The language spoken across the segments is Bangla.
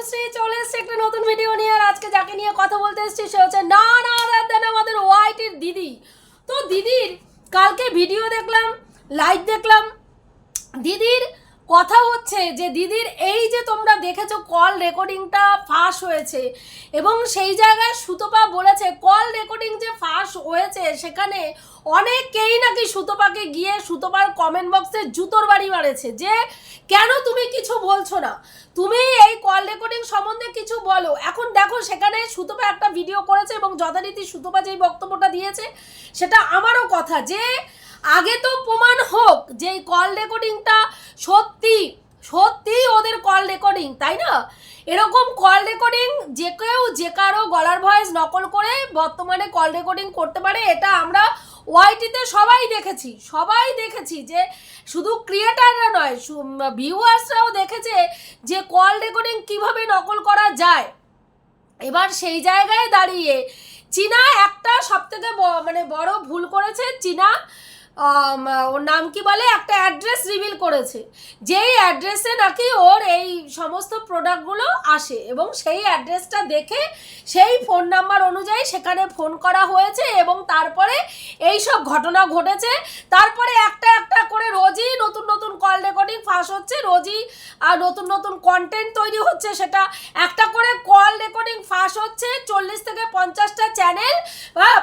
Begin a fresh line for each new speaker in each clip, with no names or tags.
অনুশ্রী চলে এসছে একটা নতুন ভিডিও নিয়ে। আর আজকে যাকে নিয়ে কথা বলতে এসেছি, সে হচ্ছে না না দেন আমাদের ওয়াইটির দিদি। তো দিদির, কালকে ভিডিও দেখলাম লাইভ দেখলাম। দিদির কথা হচ্ছে যে, দিদির এই যে তোমরা দেখেছ কল রেকর্ডিংটা ফাঁস হয়েছে এবং সেই জায়গায় সুতপা বলেছে কল রেকর্ডিং যে ফাঁস হয়েছে, সেখানে অনেকেই নাকি সুতপাকে গিয়ে সুতপার কমেন্ট বক্সে জুতোর বাড়ি মারেছে যে, কেন তুমি কিছু বলছো না? তুমি এই কল রেকর্ডিং সম্বন্ধে কিছু বলো। এখন দেখো, সেখানে সুতপা একটা ভিডিও করেছে এবং যথারীতি সুতপা যেই বক্তব্যটা দিয়েছে, সেটা আমারও কথা যে আগে তো প্রমাণ হোক যে কল রেকর্ডিংটা সত্যি সত্যি ওদের কল রেকর্ডিং তাই না? এরকম কল রেকর্ডিং যে কেউ, যে কারও গলার ভয়েস নকল করে বর্তমানে কল রেকর্ডিং করতে পারে, এটা আমরা ওয়াইটিতে সবাই দেখেছি সবাই দেখেছি যে শুধু ক্রিয়েটাররা নয় ভিউয়ার্সরাও দেখেছে যে কল রেকর্ডিং কীভাবে নকল করা যায়। এবার সেই জায়গায় দাঁড়িয়ে চীনা একটা সব থেকে মানে বড় ভুল করেছে, চীনা ওর নাম কি বলে? একটা অ্যাড্রেস রিভিল করেছে। যেই অ্যাড্রেসে নাকি ওর এই সমস্ত প্রোডাক্টগুলো আসে এবং সেই অ্যাড্রেসটা দেখে সেই ফোন নাম্বার অনুযায়ী সেখানে ফোন করা হয়েছে এবং তারপরে এই সব ঘটনা ঘটেছে। তারপরে একটা একটা করে রোজই নতুন নতুন কল রেকর্ডিং ফাঁস হচ্ছে, রোজই আর নতুন নতুন কন্টেন্ট তৈরি হচ্ছে সেটা। একটা করে কল রেকর্ডিং ফাঁস হচ্ছে, চল্লিশ থেকে পঞ্চাশটা চ্যানেল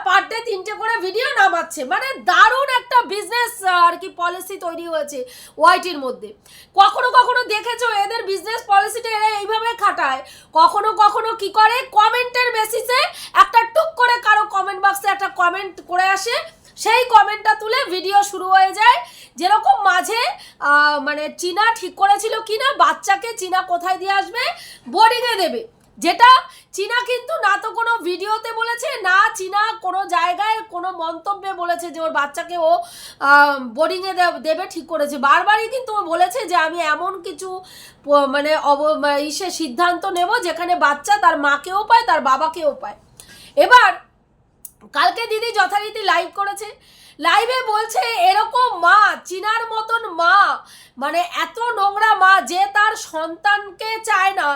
পার ডে তিনটে করে ভিডিও নামাচ্ছে। মানে দারুণ একটা বিজনেস আর কি পলিসি তৈরি হয়েছে ওয়াইটির মধ্যে। কখনো কখনো দেখেছ এদের বিজনেস পলিসিটা এরা এইভাবে খাটায়, কখনো কখনো কি করে? কমেন্টের বেসিসে একটা টুক করে কারও কমেন্ট বক্সে একটা কমেন্ট করে আসে, সেই কমেন্টটা তুলে ভিডিও শুরু হয়ে যায়। যেরকম মাঝে মানে চীনা ঠিক করেছিল কিনা, বাচ্চাকে চীনা কোথায় দিয়ে আসবে? বোর্ডিংয়ে দেবে। যেটা চীনা কিন্তু না তো কোনো ভিডিওতে বলেছে, না চীনা কোনো জায়গায় কোনো মন্তব্যে বলেছে যে ওর বাচ্চাকে ও বোর্ডিংয়ে দেবে ঠিক করেছে। বারবারই কিন্তু ও বলেছে যে আমি এমন কিছু মানে অব ইসে সিদ্ধান্ত নেব যেখানে বাচ্চা তার মাকেও পায়, তার বাবাকেও পায়। এবার, কালকে দিদি যথারীতি লাইভ করেছে। লাইভে বলছে, এরকম মা, চিনার মতন মা। মানে এত নোংরা মা যে তার সন্তানকে চায় না,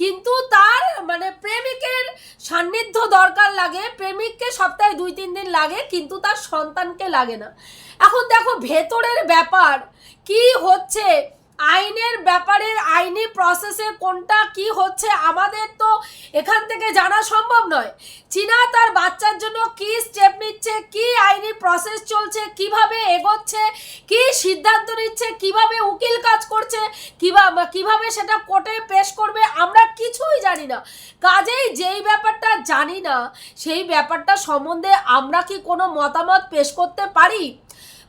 কিন্তু তার মানে প্রেমিকের সান্নিধ্য দরকার লাগে, প্রেমিককে সপ্তাহে দুই, তিন দিন লাগে, কিন্তু তার সন্তানকে লাগে না। এখন দেখো ভেতরের ব্যাপার, কি হচ্ছে? আইনের ব্যাপারে, আইনি প্রসেসে কোনটা কি হচ্ছে আমাদের তো এখান থেকে জানা সম্ভব নয়। চীনা তার বাচ্চার জন্য কি স্টেপ নিচ্ছে, কি আইনি প্রসেস চলছে, কীভাবে এগোচ্ছে, কি সিদ্ধান্ত নিচ্ছে, কীভাবে উকিল কাজ করছে কীভাবে কীভাবে সেটা কোর্টে পেশ করবে, আমরা কিছুই জানি না। কাজেই যেই ব্যাপারটা জানি না, সেই ব্যাপারটা সম্বন্ধে আমরা কি কোনো মতামত পেশ করতে পারি?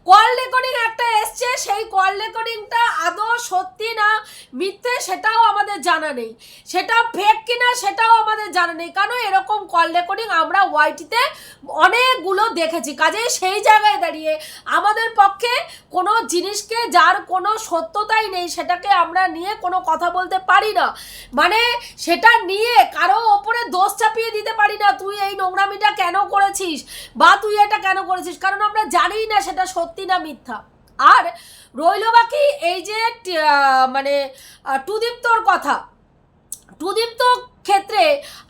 কল রেকর্ডিং একটা এসছে, সেই কল রেকর্ডিংটা আদৌ সত্যি না মিথ্যে সেটাও আমাদের জানা নেই। সেটা ফেক কিনা সেটাও আমাদের জানা নেই। কারণ এরকম কল রেকর্ডিং আমরা ওয়াইটিতে অনেকগুলো দেখেছি। কাজেই সেই জায়গায় দাঁড়িয়ে আমাদের পক্ষে কোনো জিনিসকে যার কোনো সত্যতাই নেই সেটাকে আমরা নিয়ে কোনো কথা বলতে পারি না। মানে সেটা নিয়ে কারও ওপরে দোষ চাপিয়ে দিতে পারি না। তুই এই নোংরামিটা কেন করেছিস? বা তুই এটা কেন করেছিস? কারণ আমরা জানিই না সেটা সত্যি না মিথ্যা? আর রইল বাকি এই যে মানে টুদীপ্তর কথা। টুদীপ্ত ক্ষেত্রে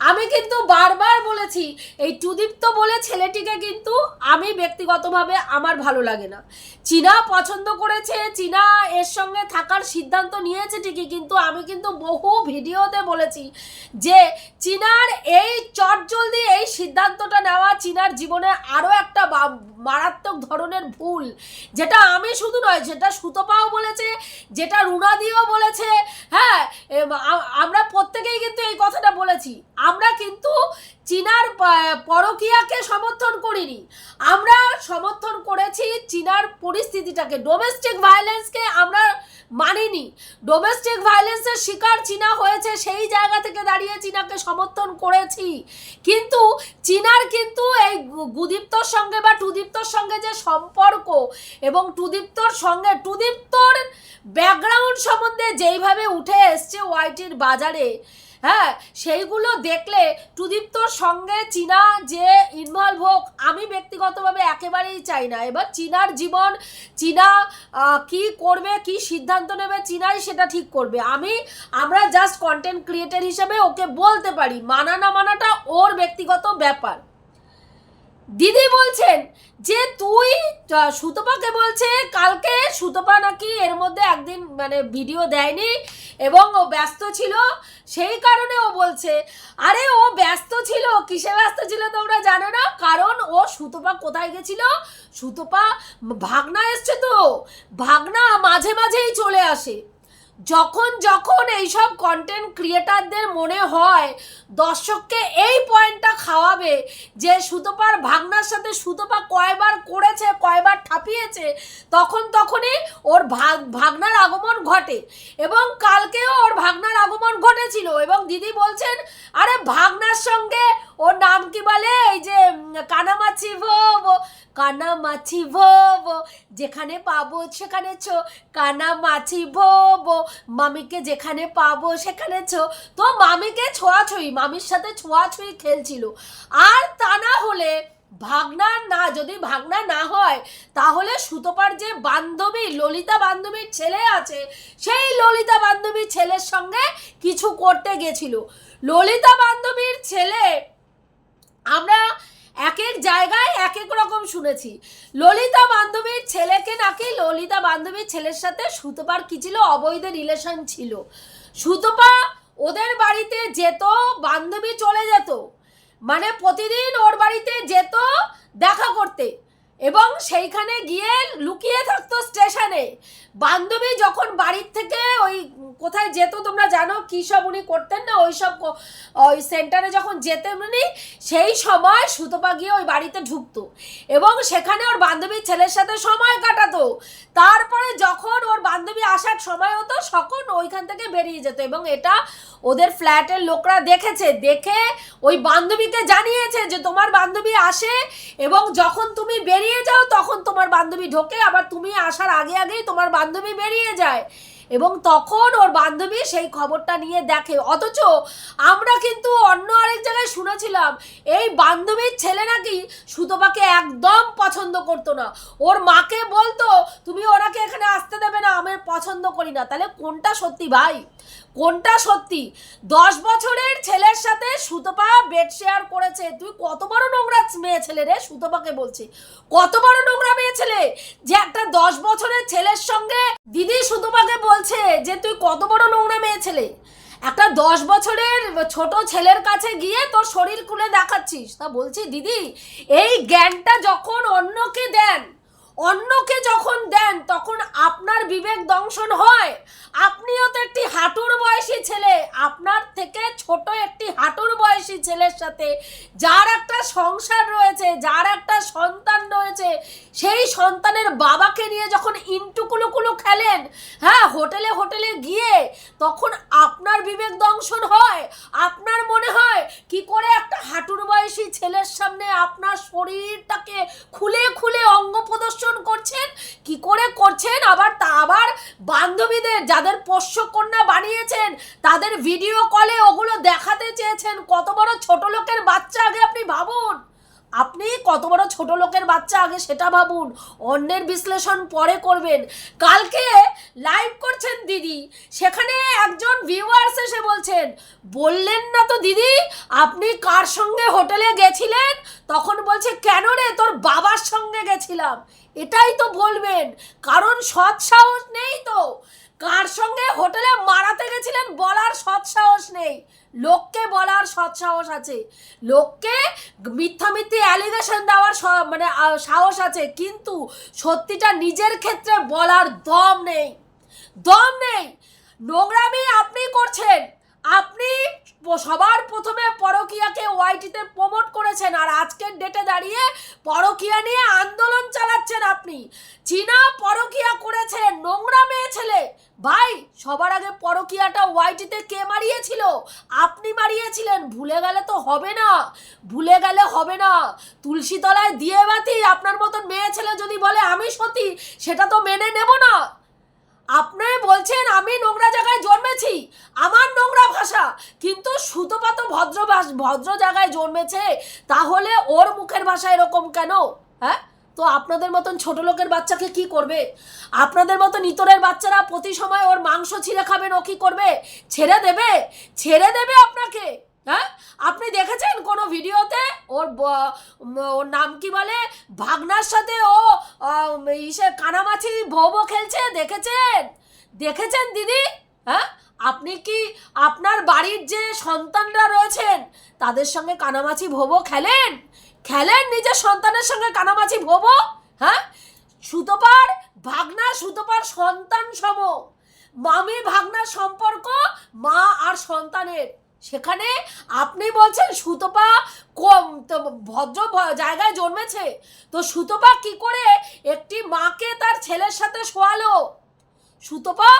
আমি কিন্তু বারবার বলেছি, এই টুদীপ্ত বলে ছেলেটিকে কিন্তু আমি ব্যক্তিগতভাবে আমার ভালো লাগে না। চীনা পছন্দ করেছে, চীনা এর সঙ্গে থাকার সিদ্ধান্ত নিয়েছে ঠিকই, কিন্তু আমি কিন্তু বহু ভিডিওতে বলেছি যে চীনার এই চটজলদি এই সিদ্ধান্তটা নেওয়া চীনার জীবনে আরও একটা মারাত্মক ধরনের ভুল। যেটা আমি শুধু নয়, যেটা সুতপাও বলেছে, যেটা রুনাদিও বলেছে হ্যাঁ আমরা প্রত্যেকেই কিন্তু এই কথাটা বলেছি, আমরা কিন্তু চীনার পরকীয়াকে সমর্থন করিনি। আমরা সমর্থন করেছি চীনার পরিস্থিতিটাকে। ডোমেস্টিক ভায়োলেন্সকে আমরা মানিনি। ডোমেস্টিক ভায়োলেন্সের শিকার চীনা হয়েছে, সেই জায়গা থেকে দাঁড়িয়ে চীনাকে সমর্থন করেছি। কিন্তু চীনার কিন্তু এই গুদীপ্তর সঙ্গে বা টুদীপ্তর সঙ্গে যে সম্পর্ক এবং টুদীপ্তর সঙ্গে, টুদীপ্তর ব্যাকগ্রাউন্ড সম্বন্ধে যেইভাবে উঠে এসছে ওয়াইটির বাজারে হ্যাঁ সেইগুলো দেখলে টুদীপ্তর সঙ্গে চীনা যে ইনভলভ হোক, আমি ব্যক্তিগতভাবে একেবারেই চাই না। এবার চীনার জীবন, চীনা কি করবে, কি সিদ্ধান্ত নেবে, চীনাই সেটা ঠিক করবে। আমি, আমরা জাস্ট কন্টেন্ট ক্রিয়েটার হিসেবে ওকে বলতে পারি, মানা না মানাটা ওর ব্যক্তিগত ব্যাপার। দিদি বলছেন যে, তুই সুতপাকে বলছে, কালকে সুতপা নাকি এর মধ্যে একদিন মানে ভিডিও দেয়নি এবং ও ব্যস্ত ছিল, সেই কারণে ও বলছে, আরে, ও ব্যস্ত ছিল, কিসে ব্যস্ত ছিল তোমরা জানো না? কারণ ও সুতপা কোথায় গেছিল? সুতপা ভাগনা এসছে তো, ভাগনা মাঝে মাঝেই চলে আসে। যখন যখন এইসব কন্টেন্ট ক্রিয়েটারদের মনে হয়, দর্শককে এই পয়েন্টটা খাওয়াবে যে সুতপার ভাগনার সাথে সুতপা কয়বার করেছে, কয়বার ঠাপিয়েছে, তখন তখনই ওর ভাগ, ভাগনার আগমন ঘটে। এবং কালকেও ওর ভাগনার আগমন ঘটেছিল এবং দিদি বলছেন, আরে ভাগনার সঙ্গে ওর নাম কি বলে? এই যে কানামাছি ভো ভো, কানামাছি ভো ভো, যেখানে পাবো সেখানে ছো, কানামাছি ভো ভো, মামিকে যেখানে পাবো সেখানে ছো। তো মামিকে ছোঁয়াছুঁই, মামির সাথে ছোঁয়াছুঁই খেলছিল। আর তা না হলে ভাগনা না, যদি ভাগনা না হয়, তাহলে সুতপার যে বান্ধবী, ললিতা বান্ধবীর ছেলে আছে, সেই ললিতা বান্ধবীর ছেলের সঙ্গে কিছু করতে গেছিল। ললিতা বান্ধবীর ছেলে আমরা এক এক জায়গায় এক এক রকম শুনেছি। ললিতা বান্ধবীর ছেলেকে নাকি ললিতা বান্ধবীর ছেলের সাথে সুতপার কি ছিল? অবৈধ রিলেশন ছিল। সুতপা ওদের বাড়িতে যেত, বান্ধবী চলে যেত। মানে প্রতিদিন ওর বাড়িতে যেত দেখা করতে। এবং সেইখানে গিয়ে লুকিয়ে থাকতো স্টেশনে। বান্ধবী যখন বাড়ির থেকে ওই কোথায় যেত তোমরা জানো, কী সব উনি করতেন না, ওই সব ওই সেন্টারে যখন যেতেন উনি, সেই সময় সুতপা গিয়ে ওই বাড়িতে ঢুকতো এবং সেখানে ওর বান্ধবীর ছেলের সাথে সময় কাটাতো। তারপরে যখন ওর বান্ধবী আসার সময় হতো তখন ওইখান থেকে বেরিয়ে যেত এবং এটা ওদের ফ্ল্যাটের লোকরা দেখেছে। দেখে ওই বান্ধবীকে জানিয়েছে যে তোমার বান্ধবী আসে এবং যখন তুমি বেরিয়ে যাও, তখন তোমার বান্ধবী ঢোকে, আবার তুমি আসার আগে আগেই তোমার বান্ধবী বেরিয়ে যায়। এবং তখন ওর বান্ধবী সেই খবরটা নিয়ে দেখে। অথচ আমরা কিন্তু অন্য আরেক জায়গায় শুনেছিলাম, এই বান্ধবীর ছেলে নাকি সুতপাকে একদম পছন্দ করতো না। ওর মাকে বলতো, তুমি ওনাকে এখানে আসতে দেবে না, আমি পছন্দ করি না। তাহলে কোনটা সত্যি ভাই? কোনটা সত্যি? দশ বছরের ছেলের সাথে সুতপা বেড শেয়ার করেছে। তুই কত বড় নোংরা মেয়ে ছেলে রে, সুতপাকে বলছি। কত বড় নোংরা মেয়ে ছেলে যে একটা দশ বছরের ছেলের সঙ্গে দিদি সুতপাকে বলছে যে তুই কত বড় নোংরা মেয়ে ছেলে। একটা দশ বছরের ছোট ছেলের কাছে গিয়ে তোর শরীর খুলে দেখাচ্ছিস। তা বলছি, দিদি, এই জ্ঞানটা যখন অন্যকে দেন অন্যকে যখন দেন, তখন আপনার বিবেক দংশন হয়। আপনিও তো একটি হাঁটুর বয়সী ছেলে। আপনার থেকে ছোট একটি হাঁটুর বয়সী ছেলের সাথে যার একটা সংসার রয়েছে, যার একটা সন্তান রয়েছে, সেই সন্তানের বাবাকে নিয়ে যখন ইন্টুকুলুকুলু খেলেন হ্যাঁ হোটেলে হোটেলে গিয়ে তখন আপনার বিবেক দংশন হয়। আপনার মনে হয়, কি করে একটা হাঁটুর বয়সী ছেলের সামনে আপনার শরীরটাকে খুলে খুলে অঙ্গ প্রদর্শন করছেন, কি করে করছেন? আবার তা আবার বান্ধবীদের যাদের পোষ্য কন্যা বানিয়েছেন, তাদের ভিডিও কলে ওগুলো দেখাতে চেয়েছেন। কত বড় ছোট লোকের বাচ্চা আগে আপনি ভাবুন। আপনি কত বড় ছোট লোকের বাচ্চা আগে সেটা ভাবুন, অন্যের বিশ্লেষণ পরে করবেন। কালকে লাইভ করছেন দিদি, সেখানে একজন ভিউয়ার্স এসে বলছেন, বললেন না তো দিদি, আপনি কার সঙ্গে হোটেলে গেছিলেন? তখন বলছে, কেন রে, তোর বাবার সঙ্গে গেছিলাম। এটাই তো বলবেন, কারণ সৎ সাহস নেই তো। কার সঙ্গে হোটেলে মারাতে গেছিলেন বলার সৎসাহস নেই। লোককে বলার সৎসাহস আছে। লোককে মিথ্যা মিথ্যে অ্যালিগেশন দেওয়ার মানে সাহস আছে। কিন্তু সত্যিটা নিজের ক্ষেত্রে বলার দম নেই। দম নেই। নোংরামি আপনি করছেন। আপনি সবার প্রথমে পরকিয়াকে ওয়াইটিতে প্রমোট করেছেন আর আজকের ডেটে দাঁড়িয়ে পরকিয়া নিয়ে আন্দোলন চালাচ্ছেন আপনি। চীনা পরকিয়া করেছেন নোংরা মেয়ে ছেলে। ভাই, সবার আগে পরকিয়াটা ওয়াইটিতে কে মারিয়েছিল? আপনি মারিয়েছিলেন, ভুলে গেলে তো হবে না। ভুলে গেলে হবে না। তুলসী তলায় দিয়ে বাতি, আপনার মতন মেয়ে ছেলে যদি বলে, আমি সতী, সেটা তো মেনে নেব না। আপনি বলছেন আমি নোংরা জায়গায় জন্মেছি। আমার নোংরা ভাষা। কিন্তু সুতপা তো ভদ্র ভদ্র জায়গায় জন্মেছে, তাহলে ওর মুখের ভাষা এরকম কেন? হ্যাঁ? তো আপনাদের মতন ছোট লোকের বাচ্চাকে কি করবে? আপনাদের মতন ইতরের বাচ্চারা প্রতি সময় ওর মাংস ছিঁড়ে খাবেন ও কি করবে? ছেড়ে দেবে? ছেড়ে দেবে আপনাকে? হ্যাঁ? আপনি দেখেছেন কোনো ভিডিওতে ওর ওর নাম কি বলে? ভাগনার সাথে ও ইসে কানামাছি ভোবো খেলছে, দেখেছেন? দেখেছেন দিদি? হ্যাঁ? আপনি কি আপনার বাড়ির যে সন্তানরা রয়েছেন, তাদের সঙ্গে কানামাছি ভোবো খেলেন? খেলেন নিজের সন্তানের সঙ্গে কানামাছি ভোবো? হ্যাঁ? সুতোপার ভাগনা, সুতোপার সন্তান সম মামি ভাগনার সম্পর্ক মা আর সন্তানের। সেখানে আপনি বলছেন সুতপা কম, তো ভদ্র জায়গায় জন্মেছে। তো সুতপা কি করে একটি মাকে তার ছেলের সাথে শোয়ালো? সুতপা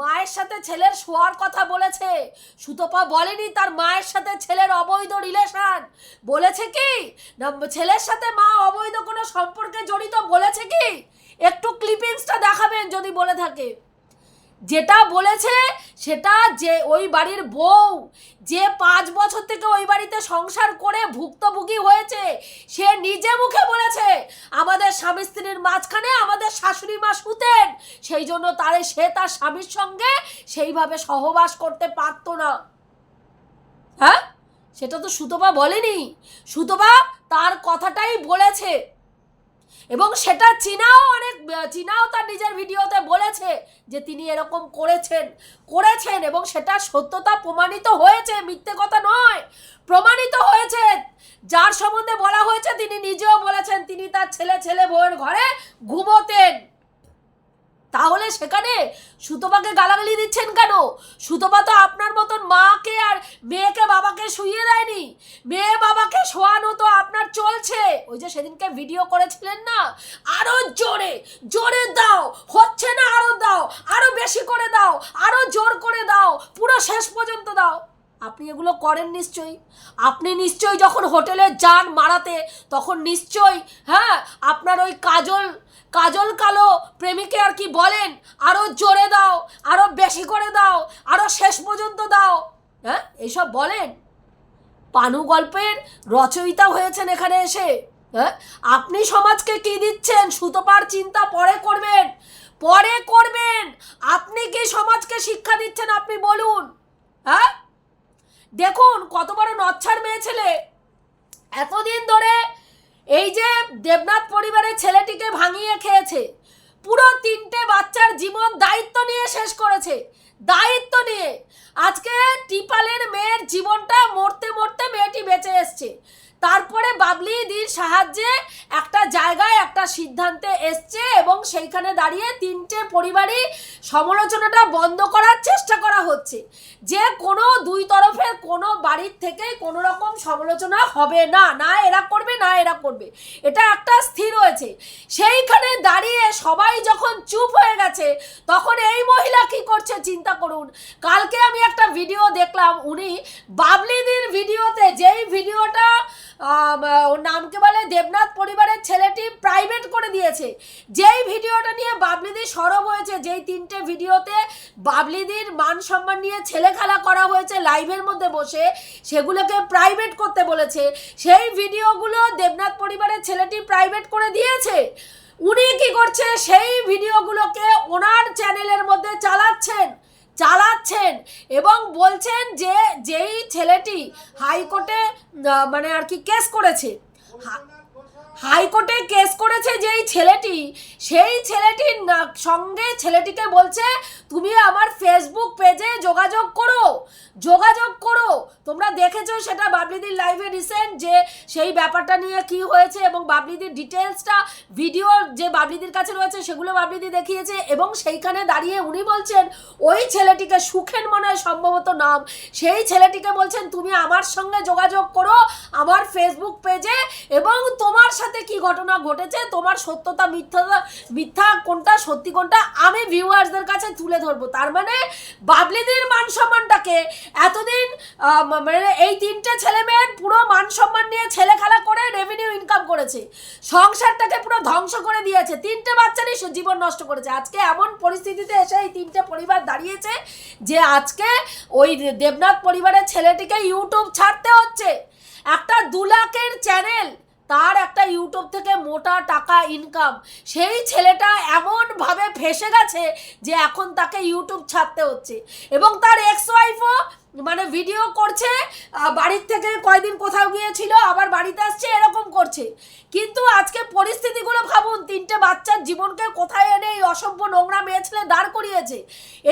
মায়ের সাথে ছেলের শোয়ার কথা বলেছে। সুতপা বলেনি তার মায়ের সাথে ছেলের অবৈধ রিলেশন। বলেছে কি? না, ছেলের সাথে মা অবৈধ কোনো সম্পর্কে জড়িত বলেছে কি? একটু ক্লিপিংসটা দেখাবেন যদি বলে থাকে। যেটা বলেছে সেটা যে ওই বাড়ির বউ যে পাঁচ বছর থেকে ওই বাড়িতে সংসার করে ভুক্তভোগী হয়েছে, সে নিজে মুখে বলেছে, আমাদের স্বামী স্ত্রীর মাঝখানে আমাদের শাশুড়ি মা শুতেন সেই জন্য তারে সে তার স্বামীর সঙ্গে সেইভাবে সহবাস করতে পারতো না। হ্যাঁ? সেটা তো সুতপা বলেনি। সুতপা তার কথাটাই বলেছে। এবং সেটা চীনাও অনেক, চীনাও তার নিজের ভিডিওতে বলেছে যে তিনি এরকম করেছেন করেছেন এবং সেটা সত্যতা প্রমাণিত হয়েছে, মিথ্যে কথা নয়, প্রমাণিত হয়েছে। যার সম্বন্ধে বলা হয়েছে তিনি নিজেও বলেছেন, তিনি তার ছেলে ছেলে বউয়ের ঘরে ঘুমোতেন। তাহলে সেখানে সুতপাকে গালাগালি দিচ্ছেন কেন? সুতপা তো আপনার মতন মাকে আর মেয়েকে বাবাকে শুইয়ে দেয়নি। মেয়ে বাবাকে শোয়ানো তো আপনার চলছে। ওই যে সেদিনকে ভিডিও করেছিলেন না? আরও জোরে জোরে দাও। হচ্ছে না আরও দাও। আরও বেশি করে দাও। আরও জোর করে দাও। পুরো শেষ পর্যন্ত দাও। আপনি এগুলো করেন নিশ্চয়ই। আপনি নিশ্চয়ই যখন হোটেলে যান মারাতে, তখন নিশ্চয়ই হ্যাঁ আপনার ওই কাজল কাজল কালো প্রেমিকে আর কি বলেন আরও জোরে দাও আরও বেশি করে দাও আরও শেষ পর্যন্ত দাও। হ্যাঁ এইসব বলেন। পানু গল্পের রচয়িতা হয়েছেন এখানে এসে। হ্যাঁ আপনি সমাজকে কি দিচ্ছেন? সুতোপার চিন্তা পরে করবেন পরে করবেন। আপনি কি সমাজকে শিক্ষা দিচ্ছেন? আপনি বলুন। হ্যাঁ দেখুন কত বড় নচ্ছার মেয়ে ছেলে। এতদিন ধরে এই যে দেবনাথ পরিবারের ছেলেটিকে ভাঙিয়ে খেয়েছে, পুরো তিনটে বাচ্চার জীবন দায়িত্ব নিয়ে শেষ করেছে, দায়িত্ব নিয়ে। আজকে টিপালের মেয়ের জীবনটা মরতে মরতে মেয়েটি বেঁচে এসছে। তারপরে বাবলি দির সাহায্যে একটা জায়গায় একটা সিদ্ধান্তে এসছে এবং সেইখানে দাঁড়িয়ে তিনটে পরিবারই সমালোচনাটা বন্ধ করার চেষ্টা করা হচ্ছে। যে কোনো দুই তরফের কোনো বাড়ির থেকে কোনো রকম সমালোচনা হবে না না এরা করবে, না এরা করবে। এটা একটা স্থির হয়েছে। সেইখানে দাঁড়িয়ে সবাই যখন চুপ হয়ে গেছে, তখন এই মহিলা কি করছে চিন্তা করুন। কালকে আমি একটা ভিডিও দেখলাম, উনি বাবলিদির ভিডিওতে যেই ভিডিওটা নামকে বলে? দেবনাথ পরিবারের ছেলেটি প্রাইভেট করে দিয়েছে। যেই ভিডিওটা নিয়ে বাবলিদি সরব হয়েছে, যেই তিনটে ভিডিওতে বাবলিদির মান সম্মান নিয়ে ছেলে খেলা করা হয়েছে লাইভের মধ্যে বসে, সেগুলোকে প্রাইভেট করতে বলেছে। সেই ভিডিওগুলো দেবনাথ পরিবারের ছেলেটি প্রাইভেট করে দিয়েছে। উনি কি করছে? সেই ভিডিওগুলোকে ওনার চ্যানেলের মধ্যে চালাচ্ছেন। চালাচ্ছেন এবং বলছেন যে যেই ছেলেটি হাইকোর্টে মানে আর কি কেস করেছে হাইকোর্টে কেস করেছে যেই ছেলেটি, সেই ছেলেটির সঙ্গে ছেলেটিকে বলছে, তুমি আমার ফেসবুক পেজে যোগাযোগ করো যোগাযোগ করো। তোমরা দেখেছ সেটা বাবলিদির লাইভে রিসেন্ট যে সেই ব্যাপারটা নিয়ে কি হয়েছে এবং বাবলিদির ডিটেলসটা ভিডিও যে বাবলিদির কাছে রয়েছে সেগুলো বাবলিদি দেখিয়েছে এবং সেইখানে দাঁড়িয়ে উনি বলছেন, ওই ছেলেটিকে সুখেন মনে হয় সম্ভবত নাম। সেই ছেলেটিকে বলছেন, তুমি আমার সঙ্গে যোগাযোগ করো, আমার ফেসবুক পেজে এবং তোমার সাথে কি ঘটনা ঘটেছে? তোমার সত্যতা, মিথ্যা মিথ্যা কোনটা, সত্যি কোনটা? আমি ভিউয়ার্সদের কাছে তুলে ধরবো। তার মানে বাবলিদির মান সম্মানটাকে এতদিন মানে এই তিনটে ছেলে মেয়ের পুরো মান সম্মান নিয়ে ছেলে খেলা করে রেভিনিউ ইনকাম করেছে। সংসারটাকে পুরো ধ্বংস করে দিয়েছে। তিনটে বাচ্চারই জীবন নষ্ট করেছে। আজকে এমন পরিস্থিতিতে এসে এই তিনটে পরিবার দাঁড়িয়েছে যে আজকে ওই দেবনাথ পরিবারের ছেলেটিকে ইউটিউব ছাড়তে হচ্ছে। একটা দু লাখের চ্যানেল তার একটা ইউটিউব থেকে মোটা টাকা ইনকাম সেই ছেলেটা এমনভাবে ফেসে গেছে যে এখন তাকে ইউটিউব ছাড়তে হচ্ছে। এবং তার এক্স ওয়াইফও মানে ভিডিও করছে বাড়ির থেকে কয়দিন কোথাও গিয়েছিল, আবার বাড়িতে আসছে, এরকম করছে কিন্তু আজকে পরিস্থিতিগুলো ভাবুন, তিনটে বাচ্চার জীবনকে কোথায় এনে এই অসভ্য নোংরা মেয়ে ছেলে দাঁড় করিয়েছে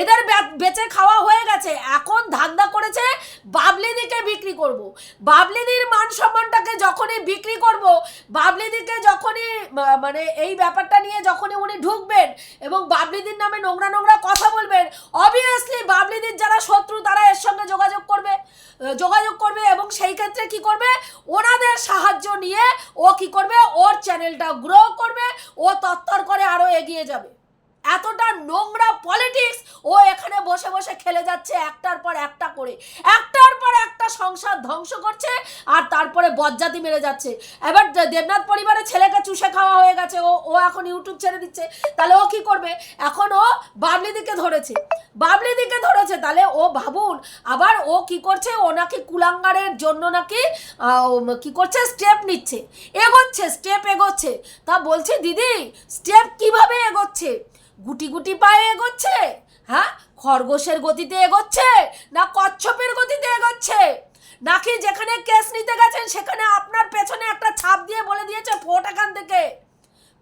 এদের বেচে খাওয়া হয়ে গেছে, এখন ধান্দা করেছে বাবলিদিকে বিক্রি করব। বাবলিদির মান সম্মানটাকে যখনই বিক্রি করব বাবলিদিকে যখনই মানে এই ব্যাপারটা নিয়ে যখনই উনি ঢুকবেন এবং বাবলিদির নামে নোংরা নোংরা কথা বলবেন অবভিয়াসলি বাবলিদির যারা শত্রু, তারা এর সঙ্গে যোগাযোগ করবে যোগাযোগ করবে এবং সেই ক্ষেত্রে কি করবে? ওনাদের সাহায্য নিয়ে ও কি করবে? ওর চ্যানেলটা গ্রো করবে, ও তত্তর করে আরও এগিয়ে যাবে। এতটা নোংরা পলিটিক্স ও এখানে বসে বসে খেলে যাচ্ছে একটার পর একটা করে। একটার পর একটা সংসার ধ্বংস করছে আর তারপরে বজ্জাতি মেরে যাচ্ছে। এবার দেবনাথ পরিবারের ছেলেকে চুষে খাওয়া হয়ে গেছে। ও ও এখন ইউটিউব ছেড়ে দিচ্ছে। তাহলে ও কি করবে? এখন ও বাবলি দিকে ধরেছে। বাবলি দিকে ধরেছে। তাহলে ও ভাবুন, আবার ও কি করছে? ও নাকি কুলাঙ্গারের জন্য নাকি কি করছে? স্টেপ নিচ্ছে। এগোচ্ছে স্টেপ এগোচ্ছে। তা বলছে, দিদি স্টেপ কীভাবে এগোচ্ছে? গুটি গুটি পায়ে এগোচ্ছে? হ্যাঁ? খরগোশের গতিতে এগোচ্ছে? না কচ্ছপের গতিতে এগোচ্ছে? নাকি যেখানে কেস নিতে গেছেন, সেখানে আপনার পেছনে একটা ছাপ দিয়ে বলে দিয়েছে ফোট এখান থেকে?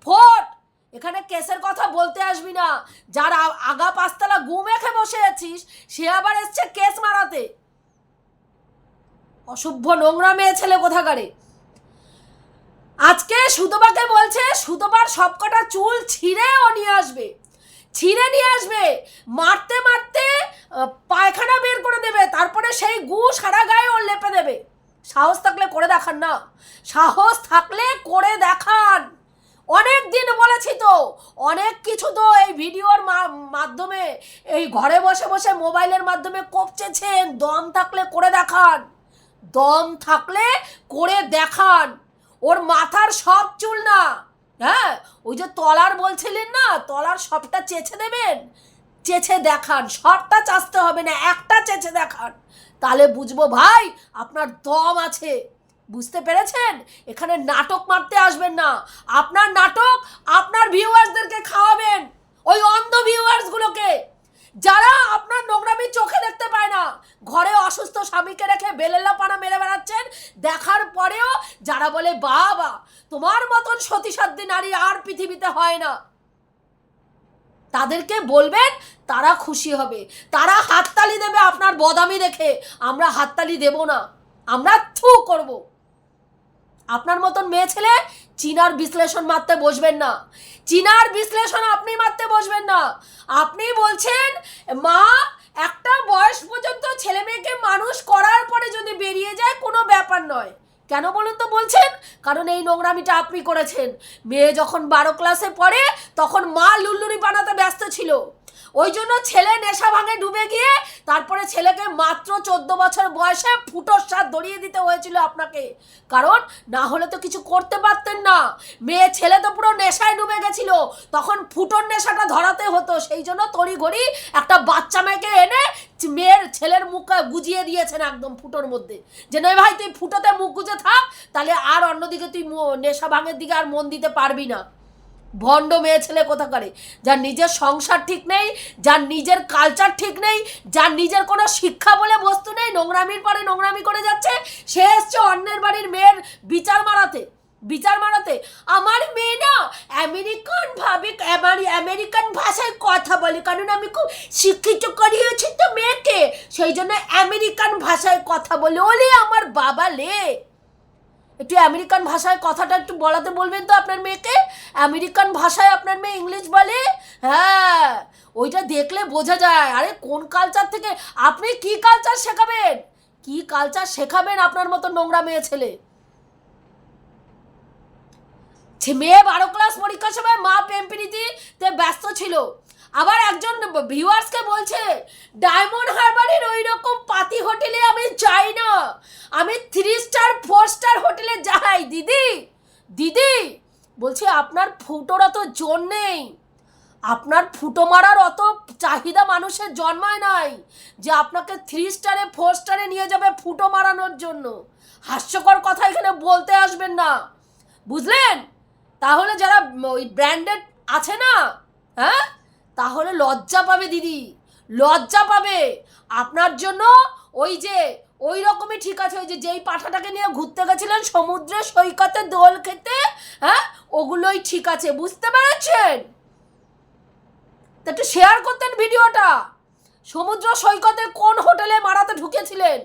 ফোট এখানে কেসের কথা বলতে আসবি না। যার আগা পাঁচতলা গু মেখে বসে আছিস, সে আবার এসছে কেস মারাতে। অসভ্য নোংরা মেয়ে ছেলে কোথাকারে? আজকে সুতোবাকে বলছে, সুতোবার সবকটা চুল ছিঁড়ে ও নিয়ে আসবে। ছিঁড়ে নিয়ে আসবে। মারতে মারতে পায়খানা বের করে দেবে। তারপরে সেই গু সারা গায়ে ওর লেপে দেবে। সাহস থাকলে করে দেখান না। সাহস থাকলে করে দেখান। অনেক দিন বলেছি তো, অনেক কিছু তো এই ভিডিওর মাধ্যমে, এই ঘরে বসে বসে মোবাইলের মাধ্যমে কপচেছেন। দম থাকলে করে দেখান। দম থাকলে করে দেখান। ওর মাথার সব চুল না হ্যাঁ ওই যে তলার বলছিলেন না, তলার সবটা চেছে দেবেন? চেছে দেখান সবটা চাচতে হবে না, একটা চেঁচে দেখান। তাহলে বুঝব, ভাই, আপনার দম আছে। বুঝতে পেরেছেন? এখানে নাটক মারতে আসবেন না। আপনার নাটক আপনার ভিউয়ার্সদেরকে খাওয়াবেন, ওই অন্ধ ভিউয়ার্সগুলোকে যারা আপনার নোংরামি চোখে দেখতে পায় না, ঘরে অসুস্থ স্বামীকে রেখে বেলেলা পানা মেরে বেড়াচ্ছেন, দেখার পরেও যারা বলে, বাবা, তোমার মতন সতীসাধ্যী নারী আর পৃথিবীতে হয় না। তাদেরকে বলবেন, তারা খুশি হবে। তারা হাততালি দেবে আপনার বদামি দেখে। আমরা হাততালি দেব না। আমরা থু করব। আপনার মতন মেয়ে ছেলে চীনার বিশ্লেষণ মারতে বসবেন না। চীনার বিশ্লেষণ আপনি মারতে বসবেন না। আপনি বলছেন, মা, একটা বয়স পর্যন্ত ছেলে মেয়েকে মানুষ করার পরে যদি বেরিয়ে যায়, কোনো ব্যাপার নয়। কেন বলুন তো বলছেন? কারণ এই নোংরামিটা আপনি করেছেন। মেয়ে যখন বারো ক্লাসে পড়ে, তখন মা লুল্লুরি বানাতে ব্যস্ত ছিল। ওই জন্য ছেলে নেশা ভাঙে ডুবে গিয়ে তারপরে ছেলেকে মাত্র চোদ্দ বছর বয়সে ফুটোর সাথ ধরিয়ে দিতে হয়েছিল আপনাকে। কারণ না হলে তো কিছু করতে পারতেন না। মেয়ে ছেলে তো পুরো নেশায় ডুবে গেছিল। তখন ফুটোর নেশাটা ধরাতে হতো। সেই জন্য তড়িঘড়ি একটা বাচ্চা মেয়েকে এনে মেয়ের ছেলের মুখ গুজিয়ে দিয়েছেন একদম ফুটোর মধ্যে। যে, নয় ভাই, তুই ফুটোতে মুখ গুজে থাক, তাহলে আর অন্যদিকে তুই নেশা ভাঙের দিকে আর মন দিতে পারবি না। ভণ্ড মেয়ে ছেলে কোথা করে যার নিজের সংসার ঠিক নেই, যার নিজের কালচার ঠিক নেই, যার নিজের কোনো শিক্ষা বলে বস্তু নেই, নোংরামির পরে নোংরামি করে যাচ্ছে, সে এসছে অন্যের বাড়ির মেয়ের বিচার মারাতে বিচার মারাতে। আমার মেয়ে না আমেরিকান ভাবে, আমার আমেরিকান ভাষায় কথা বলে, কারণ আমি খুব শিক্ষিত করিয়েছি তো মেয়েকে। সেই জন্য আমেরিকান ভাষায় কথা বলে, ওলে আমার বাবা লে। একটু আমেরিকান ভাষায় কথাটা একটু বলাতে বলবেন তো আপনার মেয়েকে? আমেরিকান ভাষায় আপনার মেয়ে ইংলিশ বলে? হ্যাঁ ওইটা দেখলে বোঝা যায়। আরে, কোন কালচার থেকে? আপনি কি কালচার শেখাবেন? কি কালচার শেখাবেন আপনার মতো নোংরা মেয়ে ছেলে? মেয়ে বারো ক্লাস পরীক্ষার সময় মা প্রেম প্রীতিতে ব্যস্ত ছিল। আবার একজন ভিউয়ার্সকে বলছে ডায়মন্ড হারবারের ওই রকম পাতি হোটেলে আমি যাই না। আমি থ্রি স্টার ফোর স্টার হোটেলে যাই। দিদি দিদি, বলছি, আপনার ফুটোর অত জোর নেই। আপনার ফুটো মারার অত চাহিদা মানুষের জন্মায় নাই যে আপনাকে থ্রি স্টারে ফোর স্টারে নিয়ে যাবে ফুটো মারানোর জন্য। হাস্যকর কথা এখানে বলতে আসবেন না। বুঝলেন? তাহলে যারা ওই ব্র্যান্ডেড আছে না হ্যাঁ? তাহলে লজ্জা পাবে দিদি, লজ্জা পাবে। আপনার জন্য ওই যে, ওই রকমই ঠিক আছে, ওই যে যেই পাঠাটাকে নিয়ে ঘুরতে গেছিলেন সমুদ্রের সৈকতে দোল খেতে হ্যাঁ? ওগুলোই ঠিক আছে, বুঝতে পেরেছেন? একটু শেয়ার করতেন ভিডিওটা। সমুদ্র সৈকতে কোন হোটেলে মারাতে ঢুকেছিলেন?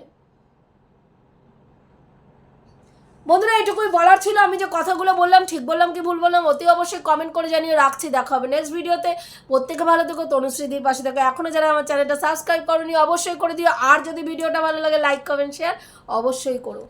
বন্ধুরা, এটুকুই বলার ছিল। আমি যে কথাগুলো বললাম, ঠিক বললাম কি ভুল বললাম, অতি অবশ্যই কমেন্ট করে জানিয়ে রাখছি। দেখা হবে নেক্সট ভিডিওতে প্রত্যেকে ভালো থেকো তনুশ্রীদির পাশে দেখো এখনও যারা আমার চ্যানেলটা সাবস্ক্রাইব করনি, অবশ্যই করে দিও। আর যদি ভিডিওটা ভালো লাগে লাইক কমেন্ট শেয়ার অবশ্যই করো।